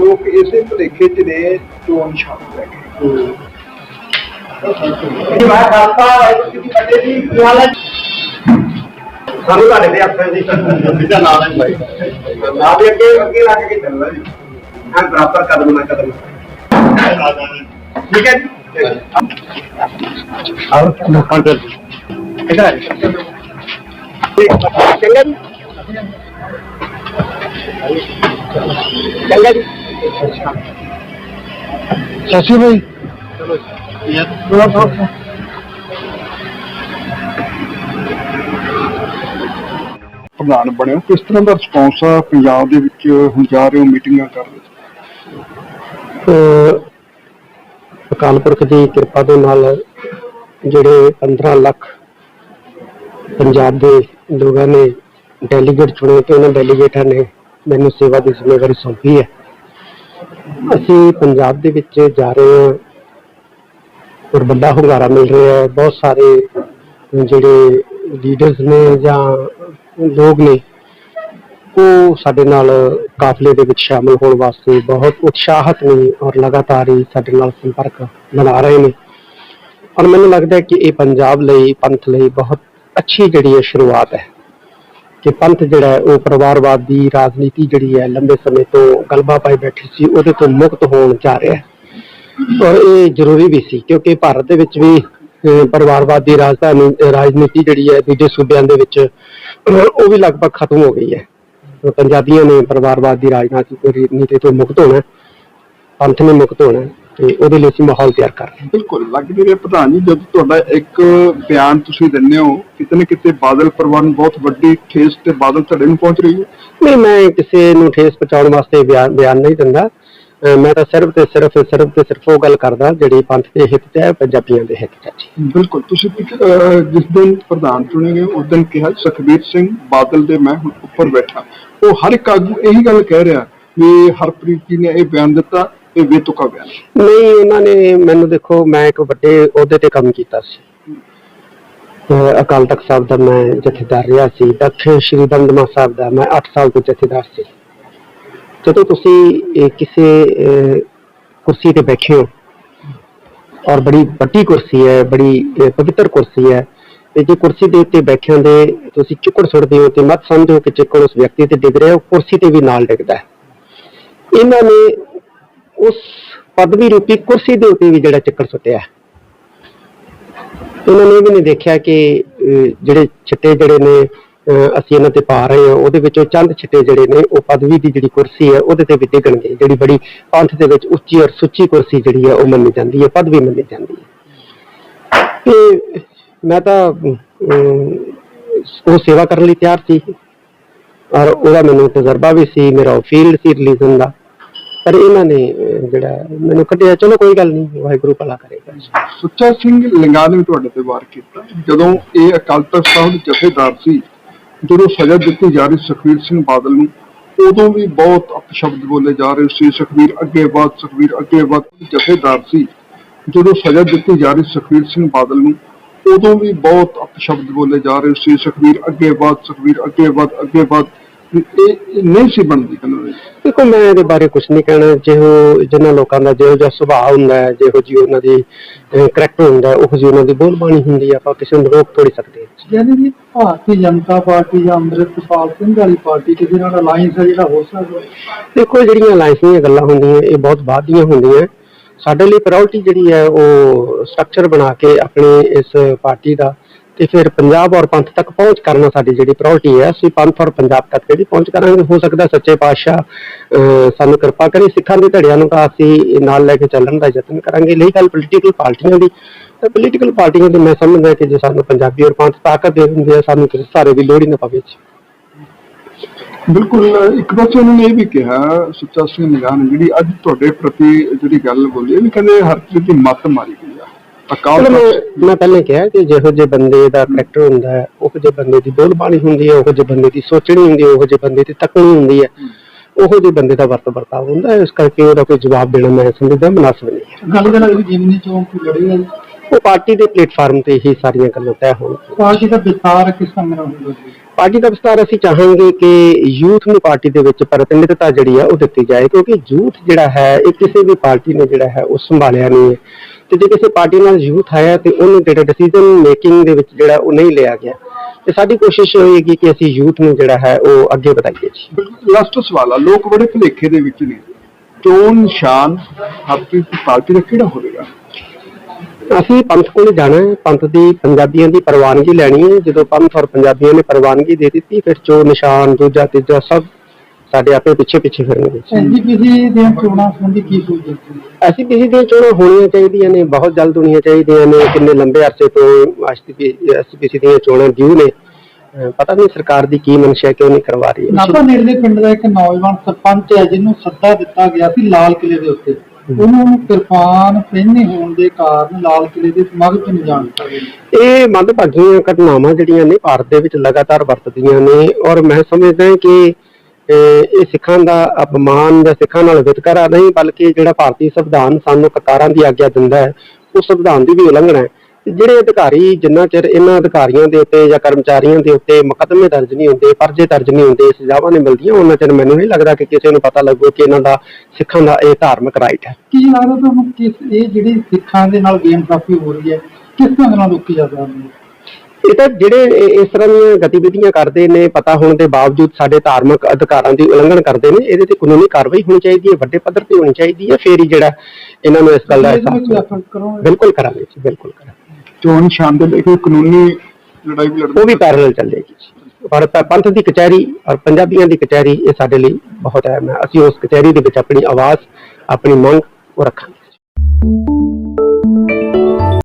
ਲੋਕ ਇਸੇ ਭੁਲੇਖੇ ਚ ਨੇ ਚੋਣ ਨਿਸ਼ਾਨ ਲੈ ਕੇ ਮੈਂ ਖਾਲਸਾ ਵਾਹਿਗੁਰੂ ਜੀ ਕੀ ਫਤਿਹ ਜੀ ਕੀ ਹਾਲ ਹੈ ਸਾਨੂੰ ਤੁਹਾਡੇ ਦੇ ਹੱਥ ਜੀ ਇਹਦਾ ਨਾਮ ਹੈ ਭਾਈ ਨਾ ਵੀ ਅੱਗੇ ਅੱਗੇ ਲੱਗ ਕੇ ਚੱਲਣਾ ਜੀ ਹਾਂ ਬਰਾਬਰ ਕਦਮ ਨਾ ਕਦਮ ਠੀਕ ਹੈ ਜੀ ਆਹ ਲੋਕਾਂ ਦੇ ਇਹਦਾ ਚੰਗਾ ਜੀ ਚੰਗਾ ਜੀ। ਸਸੀ ਭਾਈ ਪ੍ਰਧਾਨ ਬਣਿਓ ਕਿਸ ਤਰ੍ਹਾਂ ਦਾ ਰਿਸਪੌਂਸ ਆ ਪੰਜਾਬ ਦੇ ਵਿੱਚ ਹੁਣ ਜਾ ਰਹੇ ਹੋ ਮੀਟਿੰਗਾਂ ਕਰ ਰਹੇ ਹੋ? ਅਹ ਅਕਾਲ ਪੁਰਖ ਦੀ ਕਿਰਪਾ ਦੇ ਨਾਲ ਜਿਹੜੇ 15 ਲੱਖ ਪੰਜਾਬ ਦੇ ਲੋਕਾਂ ਨੇ ਡੈਲੀਗੇਟ ਚੁਣੇ ਤੇ ਉਹਨਾਂ ਡੈਲੀਗੇਟਾਂ ਨੇ ਮੈਨੂੰ ਸੇਵਾ ਦੀ ਜ਼ਿੰਮੇਵਾਰੀ ਸੌਂਪੀ ਹੈ। ਅਸੀਂ ਪੰਜਾਬ ਦੇ ਵਿੱਚ ਜਾ ਰਹੇ ਹਾਂ। ਔਰ ਵੱਡਾ ਹੁੰਗਾਰਾ ਮਿਲ ਰਿਹਾ ਹੈ। ਬਹੁਤ ਸਾਰੇ ਜਿਹੜੇ ਲੀਡਰਸ ਨੇ ਜਾਂ ਲੋਕ ਨੇ, ਉਹ ਸਾਡੇ ਨਾਲ ਕਾਫਲੇ ਦੇ ਵਿੱਚ ਸ਼ਾਮਲ ਹੋਣ ਵਾਸਤੇ ਬਹੁਤ ਉਤਸ਼ਾਹਤ ਨੇ ਔਰ ਲਗਾਤਾਰ ਹੀ ਸਾਡੇ ਨਾਲ ਸੰਪਰਕ ਬਣਾ ਰਹੇ ਨੇ। ਔਰ ਮੈਨੂੰ ਲੱਗਦਾ ਹੈ ਕਿ ਇਹ ਪੰਜਾਬ ਲਈ, ਪੰਥ ਲਈ ਬਹੁਤ ਅੱਛੀ ਜਿਹੜੀ ਹੈ ਸ਼ੁਰੂਆਤ ਹੈ। ਕਿ ਪੰਥ ਜਿਹੜਾ ਹੈ, ਉਹ ਪਰਿਵਾਰਵਾਦ ਦੀ ਰਾਜਨੀਤੀ ਜਿਹੜੀ ਹੈ, ਲੰਬੇ ਸਮੇਂ ਤੋਂ ਗਲਬਾ ਪਾਈ ਬੈਠੀ ਸੀ, ਉਹਦੇ ਤੋਂ ਮੁਕਤ ਹੋਣ ਜਾ ਰਿਹਾ ਹੈ। ਔਰ ਇਹ ਜ਼ਰੂਰੀ ਵੀ ਸੀ, ਕਿਉਂਕਿ ਭਾਰਤ ਦੇ ਵਿੱਚ ਵੀ ਪਰਿਵਾਰਵਾਦ ਦੀ ਰਾਜਧਾਨੀ, ਰਾਜਨੀਤੀ ਜਿਹੜੀ ਹੈ, ਦੂਜੇ ਸੂਬਿਆਂ ਦੇ ਵਿੱਚ, ਉਹ ਵੀ ਲਗਭਗ ਖਤਮ ਹੋ ਗਈ ਹੈ। ਪੰਜਾਬੀਆਂ ਨੇ ਪਰਿਵਾਰਵਾਦ ਦੀ ਰਾਜਨੀਤੀ ਤੋਂ ਮੁਕਤ ਹੋਣਾ ਪੰਥ ਨੇ ਮੁਕਤ ਹੋਣਾ ਤੇ ਉਹਦੇ ਲਈ ਅਸੀਂ ਮਾਹੌਲ ਤਿਆਰ ਕਰ ਰਹੇ ਹਾਂ। ਬਿਲਕੁਲ। ਲੱਗ ਰਿਹਾ ਪ੍ਰਧਾਨ ਜੀ ਜਦੋਂ ਤੁਹਾਡਾ ਇੱਕ ਬਿਆਨ ਤੁਸੀਂ ਦਿੰਦੇ ਹੋ ਕਿਤੇ ਨਾ ਕਿਤੇ ਬਾਦਲ ਪਰਿਵਾਰ ਨੂੰ ਬਹੁਤ ਵੱਡੀ ਠੇਸ ਤੇ ਬਾਦਲ ਧੜੇ ਨੂੰ ਪਹੁੰਚ ਰਹੀ ਹੈ। ਨਹੀਂ ਮੈਂ ਕਿਸੇ ਨੂੰ ਠੇਸ ਪਹੁੰਚਾਉਣ ਵਾਸਤੇ ਬਿਆਨ ਬਿਆਨ ਨਹੀਂ ਦਿੰਦਾ। ਮੈਂ ਤਾਂ ਸਿਰਫ ਤੇ ਸਿਰਫ ਸਿਰਫ ਤੇ ਸਿਰਫ ਉਹ ਗੱਲ ਕਰਦਾ ਜਿਹੜੀ ਪੰਥ ਦੇ ਹਿੱਤ 'ਚ ਹੈ ਪੰਜਾਬੀਆਂ ਦੇ ਹਿੱਤ ਹੈ। ਜੀ ਬਿਲਕੁਲ। ਤੁਸੀਂ ਜਿਸ ਦਿਨ ਪ੍ਰਧਾਨ ਚੁਣੇ ਗਏ ਉਸ ਦਿਨ ਕਿਹਾ ਸੁਖਬੀਰ ਸਿੰਘ ਬਾਦਲ ਦੇ ਮੈਂ ਹੁਣ ਉੱਪਰ ਬੈਠਾ। ਉਹ ਹਰ ਇੱਕ ਆਗੂ ਇਹੀ ਗੱਲ ਕਹਿ ਰਿਹਾ ਵੀ ਹਰਪ੍ਰੀਤ ਜੀ ਨੇ ਇਹ ਬਿਆਨ ਦਿੱਤਾ। ਇਹ ਬੇਤੁਕਾ ਬਿਆਨ ਨਹੀਂ ਉਹਨਾਂ ਨੇ ਮੈਨੂੰ ਦੇਖੋ ਮੈਂ ਇੱਕ ਵੱਡੇ ਅਹੁਦੇ ਤੇ ਕੰਮ ਕੀਤਾ ਸੀ। ਅਹ ਅਕਾਲ ਤਖਤ ਸਾਹਿਬ ਦਾ ਮੈਂ ਜਥੇਦਾਰ ਰਿਹਾ ਸੀ। ਤਖਤ ਸ਼੍ਰੀ ਦਮਦਮਾ ਸਾਹਿਬ ਦਾ ਮੈਂ 8 ਸਾਲ ਤੋਂ ਜਥੇਦਾਰ ਸੀ। ਜਦੋਂ ਤੁਸੀਂ ਇਹ ਕਿਸੇ ਅਹ, ਕੁਰਸੀ ਤੇ ਬੈਠੇ ਹੋ ਔਰ ਬੜੀ ਵੱਡੀ ਕੁਰਸੀ ਹੈ ਬੜੀ ਅਹ, ਪਵਿੱਤਰ ਕੁਰਸੀ ਹੈ ਤੇ ਜੇ ਕੁਰਸੀ ਦੇ ਉੱਤੇ ਬੈਠਿਆਂ ਦੇ ਤੁਸੀਂ ਚਿੱਕੜ ਸੁੱਟਦੇ ਹੋ ਤੇ ਮਤ ਸਮਝੋ ਕਿ ਚਿੱਕੜ ਉਸ ਵਿਅਕਤੀ ਤੇ ਡਿੱਗ ਰਿਹਾ ਉਹ ਕੁਰਸੀ ਤੇ ਵੀ ਨਾਲ ਡਿੱਗਦਾ ਹੈ। ਇਹਨਾਂ ਨੇ ਉਸ ਪਦਵੀ ਰੂਪੀ ਕੁਰਸੀ ਦੇ ਉੱਤੇ ਵੀ ਜਿਹੜਾ ਚੱਕਰ ਸੁੱਟਿਆ ਉਹਨਾਂ ਨੇ ਇਹ ਵੀ ਨਹੀਂ ਦੇਖਿਆ ਕਿ ਜਿਹੜੇ ਛਿੱਟੇ ਜਿਹੜੇ ਨੇ ਅਸੀਂ ਇਹਨਾਂ ਤੇ ਪਾ ਰਹੇ ਹਾਂ, ਉਹਦੇ ਵਿੱਚੋਂ ਚੰਦ ਛਿੱਟੇ ਜਿਹੜੇ ਨੇ, ਉਹ ਪਦਵੀ ਦੀ ਜਿਹੜੀ ਕੁਰਸੀ ਹੈ, ਉਹਦੇ ਤੇ ਵੀ ਡਿੱਗਣਗੇ। ਜਿਹੜੀ ਬੜੀ ਪੰਥ ਦੇ ਵਿੱਚ ਉੱਚੀ ਔਰ ਸੁੱਚੀ ਕੁਰਸੀ ਜਿਹੜੀ ਹੈ, ਉਹ ਮੰਨੀ ਜਾਂਦੀ ਹੈ, ਪਦਵੀ ਮੰਨੀ ਜਾਂਦੀ ਹੈ। ਤੇ ਮੈਂ ਤਾਂ ਉਹ ਸੇਵਾ ਕਰਨ ਲਈ ਤਿਆਰ ਸੀ। ਔਰ ਉਹਦਾ ਮੈਨੂੰ ਤਜਰਬਾ ਵੀ ਸੀ, ਮੇਰਾ ਫੀਲਡ ਸੀ ਰਿਲੀਜਨ ਦਾ। ਪਰ ਇਹਨਾਂ ਨੇ ਜਿਹੜਾ ਮੈਨੂੰ ਕੱਢਿਆ, ਚਲੋ ਕੋਈ ਗੱਲ ਨਹੀਂ, ਵਾਹਿਗੁਰੂ ਭਲਾ ਕਰੇਗਾ ਸੁੱਚਾ ਸਿੰਘ ਲਿੰਗਾ ਨੇ ਵੀ ਤੁਹਾਡੇ ਤੇ ਵਾਰ ਕੀਤਾ। ਜਦੋਂ ਇਹ ਅਕਾਲ ਤਖਤ ਸਾਹਿਬ ਦੇ ਜਥੇਦਾਰ ਸੀ, ਜਦੋਂ ਸਜ਼ਾ ਦਿੱਤੀ ਜਾ ਰਹੀ ਸੁਖਬੀਰ ਸਿੰਘ ਬਾਦਲ ਨੂੰ, ਉਦੋਂ ਵੀ ਬਹੁਤ ਅਪਸ਼ਬਦ ਬੋਲੇ ਜਾ ਰਹੇ ਸੀ। ਸੁਖਬੀਰ ਅੱਗੇ ਵਧ ਸੁਖਬੀਰ ਅੱਗੇ ਵਧ ਜਥੇਦਾਰ ਸੀ। ਜਦੋਂ ਸਜ਼ਾ ਦਿੱਤੀ ਜਾ ਰਹੀ ਸੁਖਬੀਰ ਸਿੰਘ ਬਾਦਲ ਨੂੰ, ਉਦੋਂ ਵੀ ਬਹੁਤ ਅਪਸ਼ਬਦ ਬੋਲੇ ਜਾ ਰਹੇ ਸੀ। ਸੁਖਬੀਰ ਅੱਗੇ ਵਧ ਸੁਖਬੀਰ ਅੱਗੇ ਵਧ ਅੱਗੇ ਵਧ। ਇਹ ਨਹੀਂ ਸੀ ਬਣਦੀ ਕਹਿੰਦੇ ਦੇਖੋ ਮੈਂ ਇਹਦੇ ਬਾਰੇ ਕੁਝ ਨਹੀਂ ਕਹਿਣਾ। ਜਿਹੋ ਜਿਨ੍ਹਾਂ ਲੋਕਾਂ ਦਾ ਜਿਹੋ ਜਿਹਾ ਸੁਭਾਅ ਹੁੰਦਾ ਹੈ ਜਿਹੋ ਜੀ ਉਹਨਾਂ ਦੀ ਕਰੈਕਟਰ ਹੁੰਦਾ ਉਹੋ ਜੀ ਉਹਨਾਂ ਦੀ ਬੋਲਬਾਣੀ ਹੁੰਦੀ ਹੈ ਆਪਾਂ ਕਿਸੇ ਨੂੰ ਰੋਕ ਥੋੜੀ ਸਕਦੇ ਯਾਨੀ ਕਿ ਭਾਰਤੀ ਜਨਤਾ ਪਾਰਟੀ ਜਾਂ ਅੰਮ੍ਰਿਤਪਾਲ ਸਿੰਘ ਵਾਲੀ ਪਾਰਟੀ ਕਿਸੇ ਨਾਲ ਅਲਾਈਅੰਸ ਹੈ ਜਿਹੜਾ ਹੋ ਸਕਦਾ ਦੇਖੋ ਜਿਹੜੀਆਂ ਅਲਾਈਅੰਸ ਦੀਆਂ ਗੱਲਾਂ ਹੁੰਦੀਆਂ ਇਹ ਬਹੁਤ ਬਾਅਦ ਦੀਆਂ ਹੁੰਦੀਆਂ। ਸਾਡੇ ਲਈ ਪ੍ਰਾਇੋਰਟੀ ਜਿਹੜੀ ਹੈ ਉਹ ਸਟਰਕਚਰ ਬਣਾ ਕੇ ਆਪਣੇ ਇਸ ਪਾਰਟੀ ਦਾ ਤੇ ਫਿਰ ਪੰਜਾਬ ਔਰ ਪੰਥ ਤੱਕ ਪਹੁੰਚ ਕਰਨਾ ਸਾਡੀ ਜਿਹੜੀ ਪ੍ਰਾਇੋਰਟੀ ਹੈ, ਅਸੀਂ ਪੰਥ ਔਰ ਪੰਜਾਬ ਤੱਕ ਜਿਹੜੀ ਪਹੁੰਚ ਕਰਾਂਗੇ। ਹੋ ਸਕਦਾ ਸੱਚੇ ਪਾਤਸ਼ਾਹ ਸਾਨੂੰ ਕਿਰਪਾ ਕਰੇ, ਸਿੱਖਾਂ ਦੇ ਧੜਿਆਂ ਨੂੰ ਤਾਂ ਅਸੀਂ ਨਾਲ ਲੈ ਕੇ ਚੱਲਣ ਦਾ ਯਤਨ ਕਰਾਂਗੇ। ਲਈ ਗੱਲ ਪੋਲੀਟੀਕਲ ਪਾਰਟੀਆਂ ਦੀ। ਤਾਂ ਪੋਲੀਟੀਕਲ ਪਾਰਟੀਆਂ ਦੇ ਮੈਂ ਸਮਝਦਾ ਕਿ ਜੇ ਸਾਨੂੰ ਪੰਜਾਬੀ ਔਰ ਪੰਥ ਤਾਕਤ ਦੇ ਦਿੰਦੇ ਆ, ਸਾਨੂੰ ਕਿਸੇ ਸਾਰੇ ਦੀ ਲੋੜ ਹੀ ਨਾ ਪਵੇ ਬਿਲਕੁਲ, ਇੱਕ ਪਾਸੇ ਉਹਨਾਂ ਨੇ ਇਹ ਵੀ ਕਿਹਾ, ਸੁੱਚਾ ਸਿੰਘ ਨਿਗਾਹ ਜਿਹੜੀ ਅੱਜ ਤੁਹਾਡੇ ਪ੍ਰਤੀ ਜਿਹੜੀ ਗੱਲ ਬੋਲੀ ਇਹ ਵੀ ਕਹਿੰਦੇ ਹਰਪ੍ਰੀਤ ਦੀ ਮੱਤ ਮਾਰੀ ਗਈ ਅਕਾਊਂਟ ਮੈਂ- ਮੈਂ ਪਹਿਲਾਂ ਕਿਹਾ ਕਿ ਜਿਹੋ ਜਿਹੇ ਬੰਦੇ ਦਾ ਕੈਰੈਕਟਰ ਹੁੰਦਾ ਹੈ ਉਹੋ ਜਿਹੇ ਬੰਦੇ ਦੀ ਬੋਲਬਾਣੀ ਹੁੰਦੀ ਹੈ ਉਹੋ ਜਿਹੇ ਬੰਦੇ ਦੀ ਸੋਚਣੀ ਹੁੰਦੀ ਹੈ ਉਹੋ ਜਿਹੇ ਬੰਦੇ ਦੀ ਤੱਕਣੀ ਹੁੰਦੀ ਹੈ ਉਹੋ ਜਿਹੇ ਬੰਦੇ ਦਾ ਵਰਤ ਵਰਤਾਵ ਹੁੰਦਾ ਹੈ ਇਸ ਕਰਕੇ ਉਹਦਾ ਕੋਈ ਜਵਾਬ ਦੇਣਾ ਮੈਂ ਸਮਝਦਾ ਮناسب ਨਹੀਂ ਗੱਲ ਕਰ ਲਈ ਜਿਵੇਂ ਚੌਂਕ ਤੋਂ ਲੜੀ ਹੈ ਉਹ ਪਾਰਟੀ ਦੇ ਪਲੇਟਫਾਰਮ ਤੇ ਹੀ ਸਾਰੀਆਂ ਗੱਲਾਂ ਤੈਅ ਹੋਣ। ਪਾਰਟੀ ਦਾ ਵਿਚਾਰ ਕਿਸ ਤਰ੍ਹਾਂ ਦਾ ਹੋਊਗਾ ਜੀ? ਪਾਰਟੀ ਦਾ ਵਿਸਤਾਰ ਅਸੀਂ ਚਾਹਾਂਗੇ ਕਿ ਯੂਥ ਨੂੰ ਪਾਰਟੀ ਦੇ ਵਿੱਚ ਪ੍ਰਤੀਨਿਧਤਾ ਜਿਹੜੀ ਆ ਉਹ ਦਿੱਤੀ ਜਾਏ ਕਿਉਂਕਿ ਯੂਥ ਜਿਹੜਾ ਹੈ ਇਹ ਕਿਸੇ ਵੀ ਪਾਰਟੀ ਨੇ ਜਿਹੜਾ ਹੈ ਉਹ ਸੰਭਾਲਿਆ ਨਹੀਂ ਹੈ। ਤੇ ਜੇ ਕਿਸੇ ਪਾਰਟੀ ਨਾਲ ਯੂਥ ਆਇਆ ਤੇ ਉਹਨੂੰ ਜਿਹੜਾ ਡਿਸੀਜਨ ਮੇਕਿੰਗ ਦੇ ਵਿੱਚ ਜਿਹੜਾ ਉਹ ਨਹੀਂ ਲਿਆ ਗਿਆ ਤੇ ਸਾਡੀ ਕੋਸ਼ਿਸ਼ ਹੋਏਗੀ ਕਿ ਅਸੀਂ ਯੂਥ ਨੂੰ ਜਿਹੜਾ ਹੈ ਉਹ ਅੱਗੇ ਵਧਾਈਏ ਜੀ। ਲਾਸਟ ਸਵਾਲ ਆ ਲੋਕ ਬੜੇ ਭੁਲੇਖੇ ਦੇ ਵਿੱਚ ਨੇ। ਚੋਣ ਨਿਸ਼ਾਨ ਆਪਕੀ ਪਾਰਟੀ ਦਾ ਕਿਹੜਾ ਹੋਵੇਗਾ? ਅਸੀਂ ਪੰਥ ਕੋਲ ਜਾਣਾ ਹੈ ਪੰਥ ਦੀ ਪੰਜਾਬੀਆਂ ਦੀ ਪ੍ਰਵਾਨਗੀ ਲੈਣੀ ਹੈ। ਜਦੋਂ ਪੰਥ ਔਰ ਪੰਜਾਬੀਆਂ ਨੇ ਪ੍ਰਵਾਨਗੀ ਦੇ ਦਿੱਤੀ ਫਿਰ ਚੋ ਨਿਸ਼ਾਨ ਦੂਜਾ ਤੀਜਾ ਸਭ ਸਾਡੇ ਆਪੇ ਪਿੱਛੇ ਪਿੱਛੇ ਫਿਰਨਗੇ ਐਨਜੀਪੀਸੀ ਦੀਆਂ ਚੋਣਾਂ ਸੰਬੰਧੀ ਕੀ ਸੋਚਦੇ ਜੀ ਅਸੀਂ ਕਿਸੇ ਦੀਆਂ ਚੋਣਾਂ ਹੋਣੀਆਂ ਚਾਹੀਦੀਆਂ ਨੇ ਬਹੁਤ ਜਲਦ ਹੋਣੀਆਂ ਚਾਹੀਦੀਆਂ ਨੇ ਕਿੰਨੇ ਲੰਬੇ ਅਰਸੇ ਤੋਂ ਐਸਪੀਸੀ ਦੀਆਂ ਚੋਣਾਂ ਡਿਊ ਨੇ। ਪਤਾ ਨਹੀਂ ਸਰਕਾਰ ਦੀ ਕੀ ਮਨਸ਼ਾ ਕਿਉਂ ਨਹੀਂ ਕਰਵਾ ਰਹੀ ਹੈ। ਨਾਭਾ ਨੇੜਲੇ ਪਿੰਡ ਦਾ ਇੱਕ ਨੌਜਵਾਨ ਸਰਪੰਚ ਹੈ ਜਿਹਨੂੰ ਸੱਦਾ ਦਿੱਤਾ ਗਿਆ ਸੀ ਲਾਲ ਕਿਲੇ ਦੇ ਉੱਤੇ। ਉਹਨੂੰ ਕਿਰਪਾਨ ਪਹਿਨੇ ਹੋਣ ਦੇ ਕਾਰਨ ਲਾਲ ਕਿਲੇ ਦੇ ਸਮਾਗਮ 'ਚ ਨਹੀਂ ਜਾਣ ਦਿੱਤਾ ਇਹ ਮੰਦਭਾਗੀਆਂ ਘਟਨਾਵਾਂ ਜਿਹੜੀਆਂ ਨੇ ਭਾਰਤ ਦੇ ਵਿੱਚ ਲਗਾਤਾਰ ਵਰਤਦੀਆਂ ਨੇ ਔਰ ਮੈਂ ਸਮਝਦਾ ਕਿ ਇਹ ਸਿੱਖਾਂ ਦਾ ਅਪਮਾਨ ਜਾਂ ਸਿੱਖਾਂ ਨਾਲ ਵਿਤਕਰਾ ਨਹੀਂ, ਬਲਕਿ ਜਿਹੜਾ ਭਾਰਤੀ ਸੰਵਿਧਾਨ ਸਾਨੂੰ ਕਤਾਰਾਂ ਦੀ ਆਗਿਆ ਦਿੰਦਾ ਹੈ ਉਹ ਸੰਵਿਧਾਨ ਦੀ ਵੀ ਉਲੰਘਣਾ ਹੈ। ਜਿਹੜੇ ਅਧਿਕਾਰੀ ਜਿੰਨਾ ਚਿਰ ਇਹਨਾਂ ਅਧਿਕਾਰੀਆਂ ਦੇ ਉੱਤੇ ਜਾਂ ਕਰਮਚਾਰੀਆਂ ਦੇ ਉੱਤੇ ਮੁਕੱਦਮੇ ਦਰਜ ਨਹੀਂ ਹੁੰਦੇ ਪਰਚੇ ਦਰਜ ਨਹੀਂ ਹੁੰਦੇ, ਸਜ਼ਾਵਾਂ ਨਹੀਂ ਮਿਲਦੀਆਂ, ਉਹਨਾਂ ਚਿਰ ਮੈਨੂੰ ਨਹੀਂ ਲੱਗਦਾ ਕਿ ਕਿਸੇ ਨੂੰ ਪਤਾ ਲੱਗੂ ਕਿ ਇਹਨਾਂ ਦਾ ਸਿੱਖਾਂ ਦਾ ਇਹ ਧਾਰਮਿਕ ਰਾਈਟ ਹੈ। ਕੀ ਲੱਗਦਾ ਤੁਹਾਨੂੰ ਕਿਸ ਇਹ ਜਿਹੜੀ ਸਿੱਖਾਂ ਦੇ ਨਾਲ ਬੇਇਨਸਾਫੀ ਹੋ ਰਹੀ ਹੈ, ਕਿਸ ਤਰ੍ਹਾਂ ਨਾਲ ਰੋਕੀ ਜਾ ਸਕਦੀ ਹੈ? ਇਹ ਤਾਂ ਜਿਹੜੇ ਇਹ- ਇਸ ਤਰ੍ਹਾਂ ਦੀਆਂ ਗਤੀਵਿਧੀਆਂ ਕਰਦੇ ਨੇ ਪਤਾ ਹੋਣ ਦੇ ਬਾਵਜੂਦ ਸਾਡੇ ਧਾਰਮਿਕ ਅਧਿਕਾਰਾਂ ਦੀ ਉਲੰਘਣ ਕਰਦੇ ਨੇ ਇਹਦੇ ਤੇ ਕਾਨੂੰਨੀ ਕਾਰਵਾਈ ਹੋਣੀ ਚਾਹੀਦੀ ਹੈ ਵੱਡੇ ਪੱਧਰ ਤੇ ਹੋਣੀ ਚਾਹੀਦੀ ਹੈ ਫੇਰ ਹੀ ਜਿਹੜਾ ਇਹਨਾਂ ਨੂੰ ਇਸ ਗੱਲ ਦਾ ਇਹਦੇ ਵਿੱਚ ਅਹਿਸਾਸ ਕਰੋਗੇ। ਬਿਲਕੁਲ ਕਰਾਂਗੇ ਜੀ ਬਿਲਕੁਲ ਕਰਾਂਗੇ। ਚੋਣ ਨਿਸ਼ਾਨ ਦੇ ਲਈ ਕੋਈ ਕਾਨੂੰਨੀ ਲੜਾਈ ਵੀ ਲੜਨੀ ਉਹ ਵੀ ਪੈਰਲਲ ਚੱਲੇਗੀ ਜੀ। ਪਰ ਪ- ਪੰਥ ਦੀ ਕਚਹਿਰੀ ਔਰ ਪੰਜਾਬੀਆਂ ਦੀ ਕਚਹਿਰੀ ਇਹ ਸਾਡੇ ਲਈ ਬਹੁਤ ਅਹਿਮ ਹੈ। ਅਸੀਂ ਉਸ ਕਚਹਿਰੀ ਦੇ ਵਿੱਚ ਆਪਣੀ ਆਵਾਜ਼ ਆਪਣੀ ਮੰਗ ਉਹ ਰੱਖਾਂਗੇ